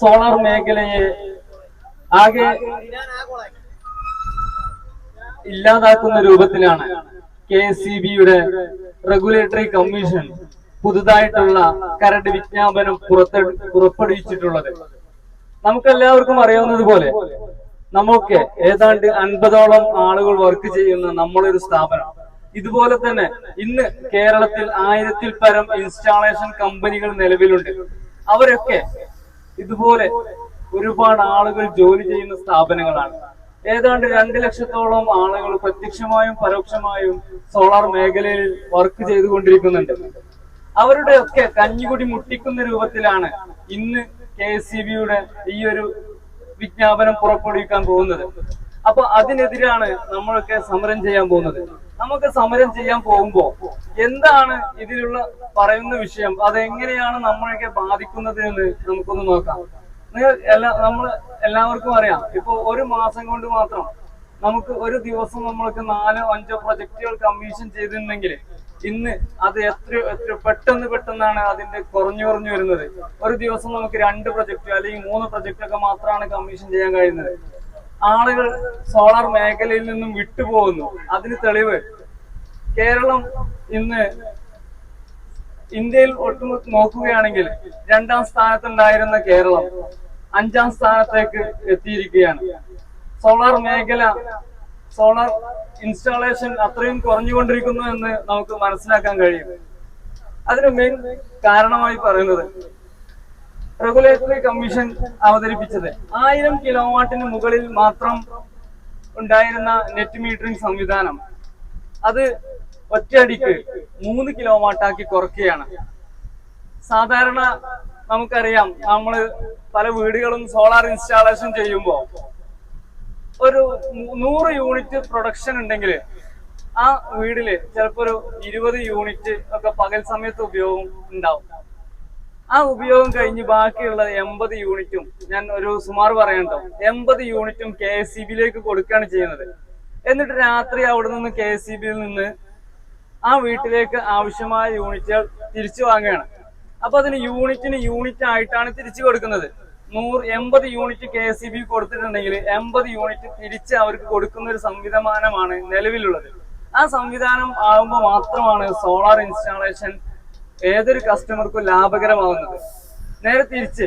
Solar മേഖലയെ ആകെ ഇല്ലാതാക്കുന്ന രൂപത്തിലാണ് കെ സി ബിയുടെ റെഗുലേറ്ററി കമ്മീഷൻ പുതുതായിട്ടുള്ള കരട് വിജ്ഞാപനം പുറത്തെ പുറപ്പെടുവിച്ചിട്ടുള്ളത്. നമുക്കെല്ലാവർക്കും അറിയാവുന്നത് പോലെ നമുക്ക് ഏതാണ്ട് അൻപതോളം ആളുകൾ വർക്ക് ചെയ്യുന്ന നമ്മളൊരു സ്ഥാപനം. ഇതുപോലെ തന്നെ ഇന്ന് കേരളത്തിൽ ആയിരത്തിൽ പരം ഇൻസ്റ്റാളേഷൻ കമ്പനികൾ നിലവിലുണ്ട്. അവരൊക്കെ ഇതുപോലെ ഒരുപാട് ആളുകൾ ജോലി ചെയ്യുന്ന സ്ഥാപനങ്ങളാണ്. ഏതാണ്ട് രണ്ട് ലക്ഷത്തോളം ആളുകൾ പ്രത്യക്ഷമായും പരോക്ഷമായും സോളാർ മേഖലയിൽ വർക്ക് ചെയ്തുകൊണ്ടിരിക്കുന്നുണ്ട്. അവരുടെ ഒക്കെ കഞ്ഞികുടി മുട്ടിക്കുന്ന രൂപത്തിലാണ് ഇന്ന് കെ ഈ ഒരു വിജ്ഞാപനം പുറപ്പെടുവിക്കാൻ പോകുന്നത്. അപ്പൊ അതിനെതിരാണ് നമ്മളൊക്കെ സമരം ചെയ്യാൻ പോകുന്നത്. നമുക്ക് സമരം ചെയ്യാൻ പോകുമ്പോ എന്താണ് ഇതിലുള്ള പറയുന്ന വിഷയം? അതെങ്ങനെയാണ് നമ്മളൊക്കെ ബാധിക്കുന്നത് എന്ന് നമുക്കൊന്ന് നോക്കാം. നിങ്ങൾ എല്ലാ നമ്മൾ എല്ലാവർക്കും അറിയാം. ഇപ്പൊ ഒരു മാസം കൊണ്ട് മാത്രം നമുക്ക് ഒരു ദിവസം നമ്മൾക്ക് നാലോ അഞ്ചോ പ്രൊജക്ടുകൾ കമ്മീഷൻ ചെയ്തിരുന്നെങ്കിൽ ഇന്ന് അത് എത്ര എത്ര പെട്ടെന്ന് പെട്ടെന്നാണ് അതിന്റെ കുറഞ്ഞു കുറഞ്ഞു വരുന്നത്. ഒരു ദിവസം നമുക്ക് രണ്ട് പ്രൊജക്ട് അല്ലെങ്കിൽ മൂന്ന് പ്രൊജക്റ്റ് ഒക്കെ മാത്രമാണ് കമ്മീഷൻ ചെയ്യാൻ കഴിയുന്നത്. ആളുകൾ സോളാർ മേഖലയിൽ നിന്നും വിട്ടുപോകുന്നു. അതിന് തെളിവ്. കേരളം ഇന്ന് ഇന്ത്യയിൽ ഒട്ടും നോക്കുകയാണെങ്കിൽ രണ്ടാം സ്ഥാനത്തുണ്ടായിരുന്ന കേരളം അഞ്ചാം സ്ഥാനത്തേക്ക് എത്തിയിരിക്കുകയാണ്. സോളാർ മേഖല സോളാർ ഇൻസ്റ്റാളേഷൻ അത്രയും കുറഞ്ഞുകൊണ്ടിരിക്കുന്നു എന്ന് നമുക്ക് മനസ്സിലാക്കാൻ കഴിയും. അതിന് മെയിൻ കാരണമായി പറയുന്നത് റെഗുലേറ്ററി കമ്മീഷൻ അവതരിപ്പിച്ചത്. ആയിരം കിലോവാട്ടിന് മുകളിൽ മാത്രം ഉണ്ടായിരുന്ന നെറ്റ് മീറ്ററിംഗ് സംവിധാനം. അത് ഒറ്റയടിക്ക് മൂന്ന് കിലോവാട്ടാക്കി കുറയ്ക്കുകയാണ്. സാധാരണ നമുക്കറിയാം നമ്മൾ പല വീടുകളും സോളാർ ഇൻസ്റ്റാളേഷൻ ചെയ്യുമ്പോൾ ഒരു നൂറ് യൂണിറ്റ് പ്രൊഡക്ഷൻ ഉണ്ടെങ്കിൽ ആ വീടിൽ ചിലപ്പോ ഒരു ഇരുപത് യൂണിറ്റ് ഒക്കെ പകൽ സമയത്ത് ഉപയോഗം ഉണ്ടാവും. ആ ഉപയോഗം കഴിഞ്ഞ് ബാക്കിയുള്ള എൺപത് യൂണിറ്റും ഞാൻ ഒരു സുമാർ പറയണ്ടോ എൺപത് യൂണിറ്റും കെ എസ് സി ബിയിലേക്ക് കൊടുക്കുകയാണ് ചെയ്യുന്നത്. എന്നിട്ട് രാത്രി അവിടെ നിന്ന് കെ എസ് സി ബിയിൽ നിന്ന് ആ വീട്ടിലേക്ക് ആവശ്യമായ യൂണിറ്റുകൾ തിരിച്ചു വാങ്ങുകയാണ്. അപ്പൊ അതിന് യൂണിറ്റിന് യൂണിറ്റ് ആയിട്ടാണ് തിരിച്ചു കൊടുക്കുന്നത്. നൂറ് എൺപത് unit K S C B കൊടുത്തിട്ടുണ്ടെങ്കിൽ എൺപത് യൂണിറ്റ് തിരിച്ച് അവർക്ക് കൊടുക്കുന്ന ഒരു സംവിധാനമാണ് നിലവിലുള്ളത്. ആ സംവിധാനം ആകുമ്പോൾ മാത്രമാണ് സോളാർ ഇൻസ്റ്റാളേഷൻ ഏതൊരു കസ്റ്റമർക്കും ലാഭകരമാവുന്നത്? നേരെ തിരിച്ച്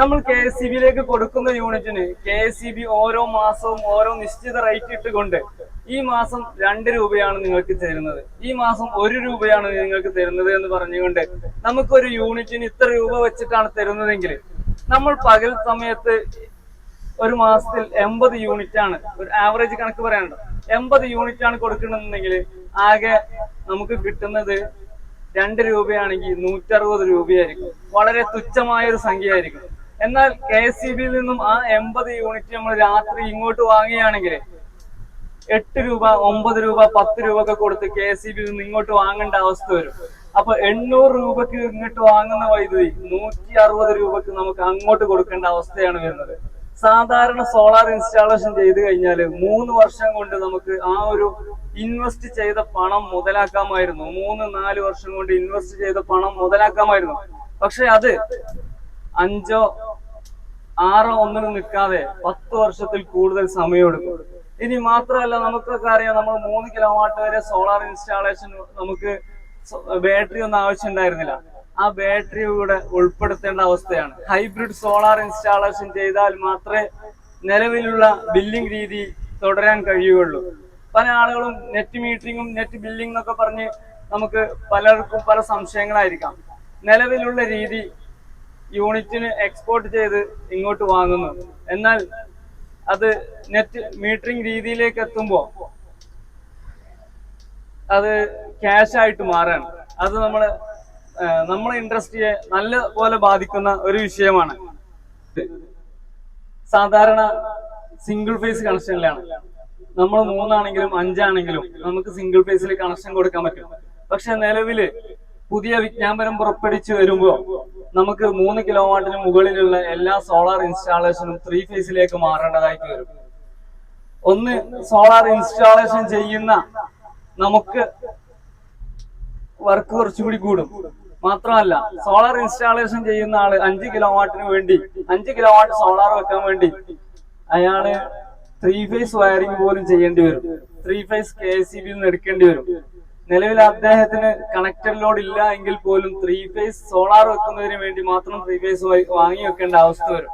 നമ്മൾ കെ എസ് സി ബിയിലേക്ക് കൊടുക്കുന്ന യൂണിറ്റിന് കെ എസ് സി ബി ഓരോ മാസവും ഓരോ നിശ്ചിത റേറ്റ് ഇട്ടുകൊണ്ട് ഈ മാസം രണ്ട് രൂപയാണ് നിങ്ങൾക്ക് തരുന്നത്. ഈ മാസം ഒരു രൂപയാണ് നിങ്ങൾക്ക് തരുന്നത് എന്ന് പറഞ്ഞുകൊണ്ട് നമുക്കൊരു യൂണിറ്റിന് ഇത്ര രൂപ വെച്ചിട്ടാണ് തരുന്നതെങ്കിൽ നമ്മൾ പകൽ സമയത്ത് ഒരു മാസത്തിൽ എൺപത് യൂണിറ്റ് ആണ് ഒരു ആവറേജ് കണക്ക് പറയാനുണ്ടോ. എൺപത് യൂണിറ്റ് ആണ് കൊടുക്കണമെന്നുണ്ടെങ്കിൽ ആകെ നമുക്ക് കിട്ടുന്നത് രണ്ട് രൂപയാണെങ്കിൽ നൂറ്ററുപത് രൂപയായിരിക്കും. വളരെ തുച്ഛമായ ഒരു സംഖ്യയായിരിക്കും. എന്നാൽ കെ എസ് സി ബിയിൽ നിന്നും ആ എൺപത് യൂണിറ്റ് നമ്മൾ രാത്രി ഇങ്ങോട്ട് വാങ്ങുകയാണെങ്കിൽ എട്ട് രൂപ ഒമ്പത് രൂപ പത്ത് രൂപ ഒക്കെ കൊടുത്ത് കെ എസ് സി ബിയിൽ നിന്ന് ഇങ്ങോട്ട് വാങ്ങേണ്ട അവസ്ഥ വരും. അപ്പൊ എണ്ണൂറ് രൂപക്ക് ഇങ്ങോട്ട് വാങ്ങുന്ന വൈദ്യുതി നൂറ്റി അറുപത് രൂപക്ക് നമുക്ക് അങ്ങോട്ട് കൊടുക്കേണ്ട അവസ്ഥയാണ് വരുന്നത്. സാധാരണ സോളാർ ഇൻസ്റ്റാളേഷൻ ചെയ്ത് കഴിഞ്ഞാൽ മൂന്ന് വർഷം കൊണ്ട് നമുക്ക് ആ ഒരു ഇൻവെസ്റ്റ് ചെയ്ത പണം മുതലാക്കാമായിരുന്നു. മൂന്ന് നാല് വർഷം കൊണ്ട് ഇൻവെസ്റ്റ് ചെയ്ത പണം മുതലാക്കാമായിരുന്നു. പക്ഷെ അത് അഞ്ചോ ആറോ ഒന്നിനും നിൽക്കാതെ പത്ത് വർഷത്തിൽ കൂടുതൽ സമയമെടുക്കും. ഇനി മാത്രമല്ല നമുക്കൊക്കെ അറിയാം നമ്മൾ മൂന്ന് കിലോ വാട്ട് വരെ സോളാർ ഇൻസ്റ്റാളേഷൻ നമുക്ക് ബാറ്ററി ഒന്നും ആവശ്യമുണ്ടായിരുന്നില്ല. ആ ബാറ്ററി കൂടെ ഉൾപ്പെടുത്തേണ്ട അവസ്ഥയാണ്. ഹൈബ്രിഡ് സോളാർ ഇൻസ്റ്റാളേഷൻ ചെയ്താൽ മാത്രമേ നിലവിലുള്ള ബില്ലിംഗ് രീതി തുടരാൻ കഴിയുകയുള്ളൂ. പല ആളുകളും നെറ്റ് മീറ്ററിങ്ങും നെറ്റ് ബില്ലിംഗ് എന്നൊക്കെ പറഞ്ഞ് നമുക്ക് പലർക്കും പല സംശയങ്ങളായിരിക്കാം. നിലവിലുള്ള രീതി യൂണിറ്റിന് എക്സ്പോർട്ട് ചെയ്ത് ഇങ്ങോട്ട് വാങ്ങുന്നു. എന്നാൽ അത് നെറ്റ് മീറ്ററിംഗ് രീതിയിലേക്ക് എത്തുമ്പോൾ അത് ക്യാഷ് ആയിട്ട് മാറാണ്. അത് നമ്മൾ നമ്മളെ ഇൻഡസ്ട്രിയെ നല്ല പോലെ ബാധിക്കുന്ന ഒരു വിഷയമാണ്. സാധാരണ സിംഗിൾ ഫേസ് കണക്ഷനിലാണ് നമ്മൾ മൂന്നാണെങ്കിലും അഞ്ചാണെങ്കിലും നമുക്ക് സിംഗിൾ ഫേസിൽ കണക്ഷൻ കൊടുക്കാൻ പറ്റും. പക്ഷെ നിലവിൽ പുതിയ വിജ്ഞാപനം പുറപ്പെടുവിച്ചു വരുമ്പോൾ നമുക്ക് മൂന്ന് കിലോ വാട്ടിന് മുകളിലുള്ള എല്ലാ സോളാർ ഇൻസ്റ്റാളേഷനും ത്രീ ഫേസിലേക്ക് മാറേണ്ടതായിട്ട് വരും. ഒന്ന് സോളാർ ഇൻസ്റ്റാളേഷൻ ചെയ്യുന്ന നമുക്ക് വർക്ക് കുറച്ചുകൂടി കൂടും. മാത്രമല്ല സോളാർ ഇൻസ്റ്റാളേഷൻ ചെയ്യുന്ന ആൾ അഞ്ച് കിലോ വാട്ടിന് വേണ്ടി അഞ്ച് കിലോ വാട്ട് സോളാർ വെക്കാൻ വേണ്ടി അയാൾ ത്രീ ഫേസ് വയറിംഗ് പോലും ചെയ്യേണ്ടി വരും. ത്രീ ഫേസ് കെ എസ് ബിയിൽ നിന്ന് എടുക്കേണ്ടി വരും. നിലവിൽ അദ്ദേഹത്തിന് കണക്റ്റഡ് ലോഡ് ഇല്ല എങ്കിൽ പോലും ത്രീ ഫേസ് സോളാർ വെക്കുന്നതിന് വേണ്ടി മാത്രം ത്രീ ഫേസ് വാങ്ങി വെക്കേണ്ട അവസ്ഥ വരും.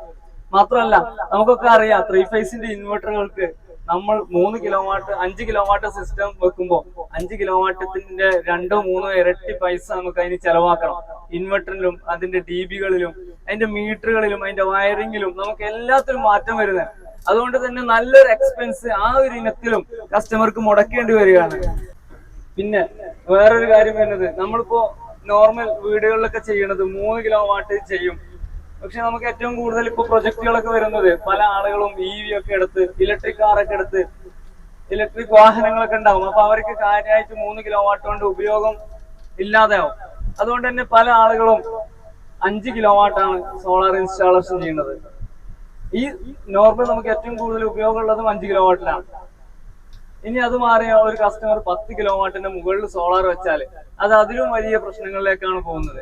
മാത്രമല്ല നമുക്കൊക്കെ അറിയാം ത്രീ ഫേസിന്റെ ഇൻവെർട്ടറുകൾക്ക് നമ്മൾ മൂന്ന് കിലോ വാട്ട് അഞ്ച് കിലോ വാട്ട് സിസ്റ്റം വെക്കുമ്പോൾ അഞ്ച് കിലോ വാട്ടത്തിന്റെ രണ്ടോ മൂന്നോ ഇരട്ടി പൈസ നമുക്ക് അതിന് ചെലവാക്കണം. ഇൻവെർട്ടറിലും അതിന്റെ ഡി ബികളിലും അതിന്റെ മീറ്ററുകളിലും അതിന്റെ വയറിങ്ങിലും നമുക്ക് എല്ലാത്തിലും മാറ്റം വരുന്നത് അതുകൊണ്ട് തന്നെ നല്ലൊരു എക്സ്പെൻസ് ആ ഒരു ഇനത്തിലും കസ്റ്റമർക്ക് മുടക്കേണ്ടി വരികയാണ്. പിന്നെ വേറൊരു കാര്യം വരുന്നത് നമ്മളിപ്പോ നോർമൽ വീടുകളിലൊക്കെ ചെയ്യണത് മൂന്ന് കിലോ വാട്ട് ചെയ്യും. പക്ഷെ നമുക്ക് ഏറ്റവും കൂടുതൽ ഇപ്പൊ പ്രൊജക്ടുകളൊക്കെ വരുന്നത് പല ആളുകളും ഇ വി ഒക്കെ എടുത്ത് ഇലക്ട്രിക് കാറൊക്കെ എടുത്ത് ഇലക്ട്രിക് വാഹനങ്ങളൊക്കെ ഉണ്ടാവും. അപ്പൊ അവർക്ക് കാര്യമായിട്ട് മൂന്ന് കിലോ വാട്ട് കൊണ്ട് ഉപയോഗം ഇല്ലാതെയാവും. അതുകൊണ്ട് തന്നെ പല ആളുകളും അഞ്ച് കിലോ വാട്ടാണ് സോളാർ ഇൻസ്റ്റാളേഷൻ ചെയ്യുന്നത്. ഈ നോർമൽ നമുക്ക് ഏറ്റവും കൂടുതൽ ഉപയോഗമുള്ളതും അഞ്ച് കിലോ വാട്ടിലാണ് ഇനി അത് മാറിയ ഒരു കസ്റ്റമർ പത്ത് കിലോ വാട്ടിന്റെ മുകളിൽ സോളാർ വെച്ചാൽ അത് അതിലും വലിയ പ്രശ്നങ്ങളിലേക്കാണ് പോകുന്നത്.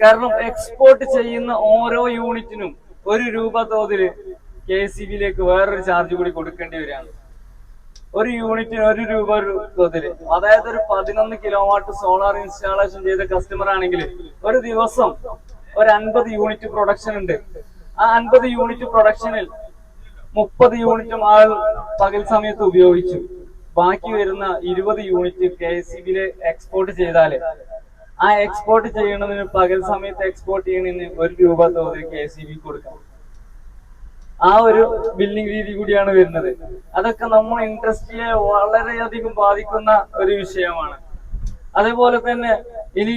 കാരണം എക്സ്പോർട്ട് ചെയ്യുന്ന ഓരോ യൂണിറ്റിനും ഒരു രൂപ തോതിൽ കെ സി ബിയിലേക്ക് വേറൊരു ചാർജ് കൂടി കൊടുക്കേണ്ടി വരികയാണ്. ഒരു യൂണിറ്റിന് ഒരു രൂപ തോതിൽ അതായത് ഒരു പതിനൊന്ന് കിലോ വാട്ട് സോളാർ ഇൻസ്റ്റാളേഷൻ ചെയ്ത കസ്റ്റമർ ആണെങ്കിൽ ഒരു ദിവസം ഒരു അൻപത് യൂണിറ്റ് പ്രൊഡക്ഷൻ ഉണ്ട്. ആ അൻപത് യൂണിറ്റ് പ്രൊഡക്ഷനിൽ മുപ്പത് യൂണിറ്റും ആൾ പകൽ സമയത്ത് ഉപയോഗിച്ചു. ബാക്കി വരുന്ന ഇരുപത് യൂണിറ്റ് കെ എസ് ബിയിൽ എക്സ്പോർട്ട് ചെയ്താൽ ആ എക്സ്പോർട്ട് ചെയ്യണതിന് പകൽ സമയത്ത് എക്സ്പോർട്ട് ചെയ്യണതിന് ഒരു രൂപ തോതിൽ കെ എസ് ബി കൊടുക്കണം. ആ ഒരു ബില്ലിംഗ് രീതി കൂടിയാണ് വരുന്നത്. അതൊക്കെ നമ്മൾ ഇൻഡസ്ട്രിയെ വളരെയധികം ബാധിക്കുന്ന ഒരു വിഷയമാണ്. അതേപോലെ തന്നെ ഇനി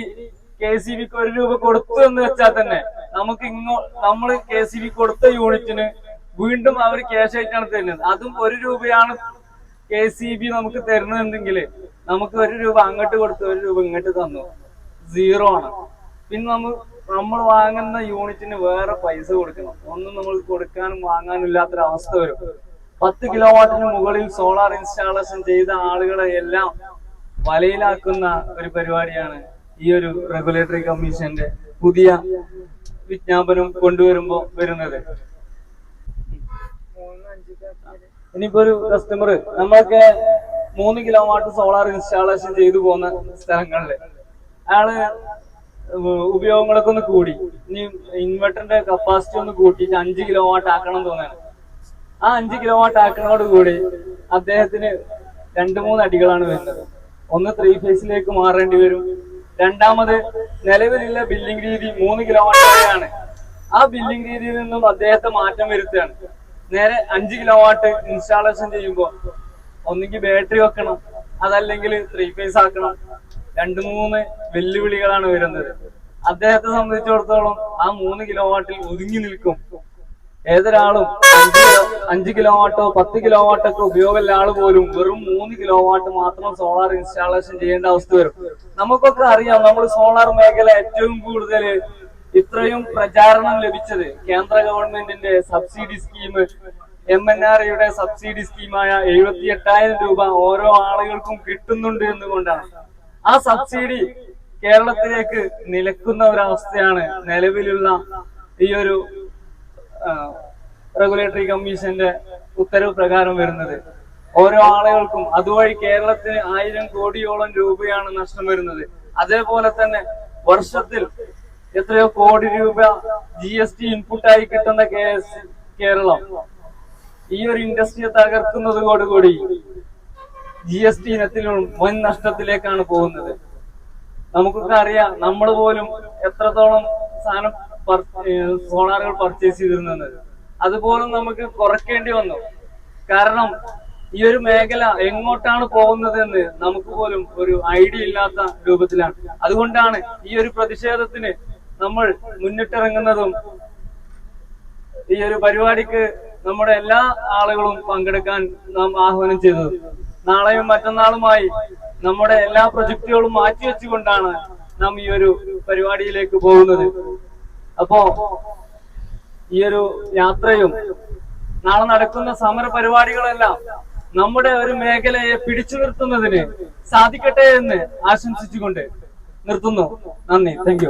കെ സി ബിക്ക് ഒരു രൂപ കൊടുത്തു എന്ന് വെച്ചാൽ തന്നെ നമുക്ക് ഇങ്ങോ നമ്മൾ കെ സി ബി കൊടുത്ത യൂണിറ്റിന് വീണ്ടും അവർ ക്യാഷ് ആയിട്ടാണ് തരുന്നത്. അതും ഒരു രൂപയാണ് കെ സി ബി നമുക്ക് തരുന്നതെങ്കിൽ നമുക്ക് ഒരു രൂപ അങ്ങോട്ട് കൊടുത്ത് ഒരു രൂപ ഇങ്ങോട്ട് തന്നു. സീറോ ആണ്. പിന്നെ നമ്മൾ നമ്മൾ വാങ്ങുന്ന യൂണിറ്റിന് വേറെ പൈസ കൊടുക്കണം. ഒന്നും നമ്മൾ കൊടുക്കാനും വാങ്ങാനും ഇല്ലാത്തൊരവസ്ഥ വരും. പത്ത് കിലോ വാട്ടിന് മുകളിൽ സോളാർ ഇൻസ്റ്റാളേഷൻ ചെയ്ത ആളുകളെ എല്ലാം വലയിലാക്കുന്ന ഒരു പരിപാടിയാണ് ഈ ഒരു റെഗുലേറ്ററി കമ്മീഷന്റെ പുതിയ വിജ്ഞാപനം കൊണ്ടുവരുമ്പോ വരുന്നത്? ഇനിയിപ്പോ ഒരു കസ്റ്റമർ നമ്മളൊക്കെ മൂന്ന് കിലോ വാട്ട് സോളാർ ഇൻസ്റ്റാളേഷൻ ചെയ്തു പോകുന്ന സ്ഥലങ്ങളിൽ. അയാൾ ഉപയോഗങ്ങളൊക്കെ ഒന്ന് കൂടി. ഇനി ഇൻവെർട്ടറിന്റെ കപ്പാസിറ്റി ഒന്ന് കൂട്ടിയിട്ട് അഞ്ച് കിലോ വാട്ട് ആക്കണം തോന്നുന്നു ആ അഞ്ച് കിലോ വാട്ട് ആക്കണോട് കൂടി അദ്ദേഹത്തിന് രണ്ട് മൂന്ന് അടികളാണ് വരുന്നത്. ഒന്ന് ത്രീ ഫേസിലേക്ക് മാറേണ്ടി വരും. രണ്ടാമത് നിലവിലുള്ള ബില്ലിംഗ് രീതി മൂന്ന് കിലോമീറ്റർ വരെയാണ് ആ ബില്ലിംഗ് രീതിയിൽ നിന്നും അദ്ദേഹത്തെ മാറ്റം വരുത്തുകയാണ്. നേരെ അഞ്ച് കിലോവാട്ട് ഇൻസ്റ്റാളേഷൻ ചെയ്യുമ്പോൾ ഒന്നുകിൽ ബാറ്ററി വെക്കണം അതല്ലെങ്കിൽ ത്രീ ഫേസ് ആക്കണം. രണ്ട് മൂന്ന് വെല്ലുവിളികളാണ് വരുന്നത്. അദ്ദേഹത്തെ സംബന്ധിച്ചിടത്തോളം ആ മൂന്ന് കിലോവാട്ടിൽ ഒതുങ്ങി നിൽക്കും. ഏതൊരാളും അഞ്ച് കിലോ വാട്ടോ പത്ത് കിലോ വാട്ടൊക്കെ ഉപയോഗമുള്ള ആൾ പോലും വെറും മൂന്ന് കിലോ വാട്ട് മാത്രം സോളാർ ഇൻസ്റ്റാളേഷൻ ചെയ്യേണ്ട അവസ്ഥ വരും. നമുക്കൊക്കെ അറിയാം നമ്മൾ സോളാർ മേഖല ഏറ്റവും കൂടുതൽ ഇത്രയും പ്രചാരണം ലഭിച്ചത് കേന്ദ്ര ഗവൺമെന്റിന്റെ subsidy scheme M N R subsidy സ്കീമായ എഴുപത്തി എട്ടായിരം രൂപ ഓരോ ആളുകൾക്കും കിട്ടുന്നുണ്ട് എന്നുകൊണ്ടാണ്. ആ സബ്സിഡി കേരളത്തിലേക്ക് നിലക്കുന്ന ഒരവസ്ഥയാണ് നിലവിലുള്ള ഈ ഒരു റെഗുലേറ്ററി കമ്മീഷന്റെ ഉത്തരവ് പ്രകാരം വരുന്നത്. ഓരോ ആളുകൾക്കും അതുവഴി കേരളത്തിന് ആയിരം കോടിയോളം രൂപയാണ് നഷ്ടം വരുന്നത്. അതേപോലെ തന്നെ വർഷത്തിൽ എത്രയോ കോടി രൂപ ജി എസ് ടി ഇൻപുട്ടായി കിട്ടുന്ന കേരളം. ഈ ഒരു ഇൻഡസ്ട്രിയെ തകർക്കുന്നതോടുകൂടി ജി എസ് ടി ഇനത്തിലും വൻ നഷ്ടത്തിലേക്കാണ് പോകുന്നത്. നമുക്കൊക്കെ അറിയാം നമ്മൾ പോലും എത്രത്തോളം സാധനം സോളാറുകൾ പർച്ചേസ് ചെയ്തിരുന്നത്. അതുപോലും നമുക്ക് കുറയ്ക്കേണ്ടി വന്നു. കാരണം ഈ ഒരു മേഖല എങ്ങോട്ടാണ് പോകുന്നതെന്ന് നമുക്ക് പോലും ഒരു ഐഡിയ ഇല്ലാത്ത രൂപത്തിലാണ്. അതുകൊണ്ടാണ് ഈ ഒരു പ്രതിഷേധത്തിന് നമ്മൾ മുന്നിട്ടിറങ്ങുന്നതും ഈ ഒരു പരിപാടിക്ക് നമ്മുടെ എല്ലാ ആളുകളും പങ്കെടുക്കാൻ നാം ആഹ്വാനം ചെയ്തത്. നാളെയും മറ്റന്നാളുമായി നമ്മുടെ എല്ലാ പ്രൊജക്ടുകളും മാറ്റിവെച്ചുകൊണ്ടാണ് നാം ഈ ഒരു പരിപാടിയിലേക്ക് പോകുന്നത്. അപ്പോ ഈ ഒരു യാത്രയും നാളെ നടക്കുന്ന സമര പരിപാടികളെല്ലാം നമ്മുടെ ഒരു മേഖലയെ പിടിച്ചു നിർത്തുന്നതിന് സാധിക്കട്ടെ എന്ന് ആശംസിച്ചുകൊണ്ട് നിർത്തുന്നു. നന്ദി. താങ്ക്